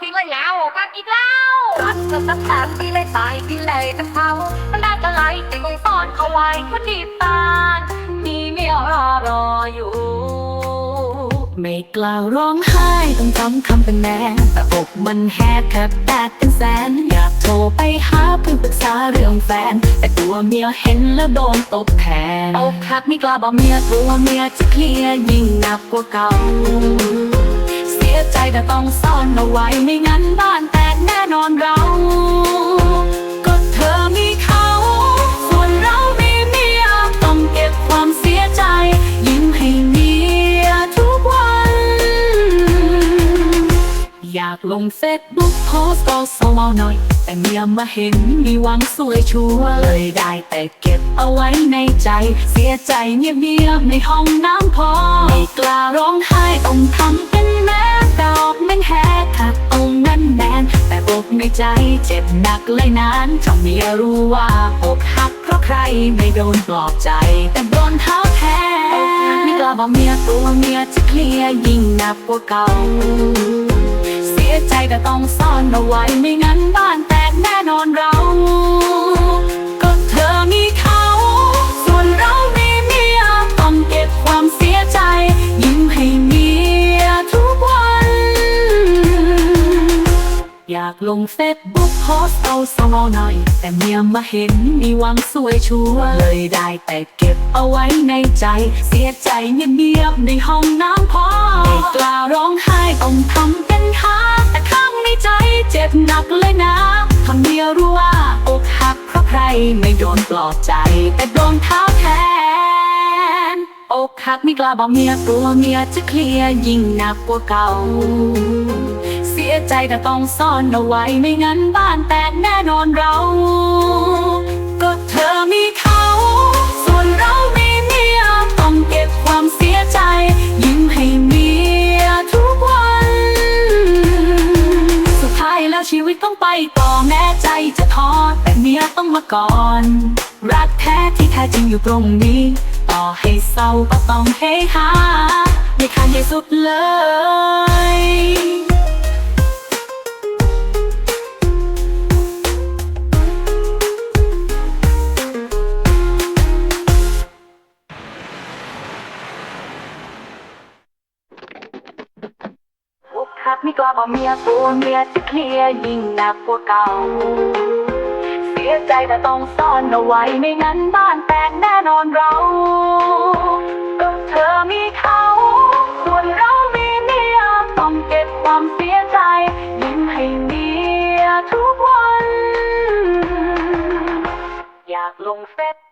กินเลยยาวมากินเหล้ารักกับน้ำตาลที่เลยตายที่เลยจะเผามันได้กะไรแต่คงซ่อนเขาไว้คนที่ตานมีเมียรอรออยู่ ไม่กล้าร้องไห้ต้องจำคำเป็นแม่แต่อกมันแหกแทบแตกเป็นแสน อยากโทรไปหาเพื่อปรึกษาเรื่องแฟน แต่กลัวเมียเห็นแล้วโดนตบแทนอกหักไม่กล้าบอกเมียกลัวเมียจะเคลียร์ยิ่งหนักกว่าเก่า ยใจแต่ต้องซ่อนเอาไว้ไม่งั้นบ้านแตกแน่นอนเราก็เธอมีเขา ส่วนเรามีเมียต้องเก็บความเสียใจ ยิ้มให้เมียทุกวัน อยากลงเฟซบุ๊กโพสก็สมอหน่อย แต่เมียมาเห็นมีหวังสวยชัวร์เลยได้แต่เก็บเอาไว้ในใจ เสียใจเงียบเงียบๆในห้องน้ำพอไม่กล้าร้องไห้ต้องทำเป็นแม่ ใจเจ็บหนักเลยนานจำเมียรู้ว่าอกหักเพราะใครไม่โดนปลอบใจ แต่โดนเท้าแทนไม่กล้าบอกเมียตัวเมียจะเคลียร์ยิ่งหนักกว่าเก่า เสียใจแต่ต้องซ่อนเอาไว้ไม่งั้นบ้านแตกแน่นอนเราากลงเฟซบุ๊กโพสเอาสมอหน่อย แต่เมียมาเห็นมีหวังสวยชัวเลยได้แต่เก็บเอาไว้ในใจ เสียใจเงียบๆในห้องน้ำพอไม่กล้าร้องไห้ต้องทำเป็นหาแต่ข้างในใจเจ็บหนักเลยนะทำเมียรู้ว่าอกหักเพราะใครไม่โดนปลอบใจ แต่โดนเท้าแทนอกหักไม่กล้าบอกเมียกลัวเมียจะเคลียร์ยิ่งหนักกว่าเก่า ยใจแต่ต้องซ่อนเอาไว้ไม่งั้นบ้านแตกแน่นอนเราก็เธอมีเขา ส่วนเรามีเมียต้องเก็บความเสียใจ ยิ้มให้เมียทุกวัน สุดท้ายแล้วชีวิตต้องไปต่อแม้ใจจะท้อแต่เมียต้องมาก่อน รักแท้ที่แท้จริงอยู่ตรงนี้ ต่อให้เศร้าก็ต้องเฮฮาไม่คันที่สุดเลยักไม่กล้าบอกเมียกลัวเมียจะเคลียร์ยิ่งหนักกว่าเก่า เสียใจแต่ต้องซ่อนเอาไว้ไม่งั้นบ้านแตกแน่นอนเรา ก็เธอมีเขา ส่วนเรามีเมียต้องเก็บความเสียใจ ยิ้มให้เมียทุกวัน อยากลงเฟซ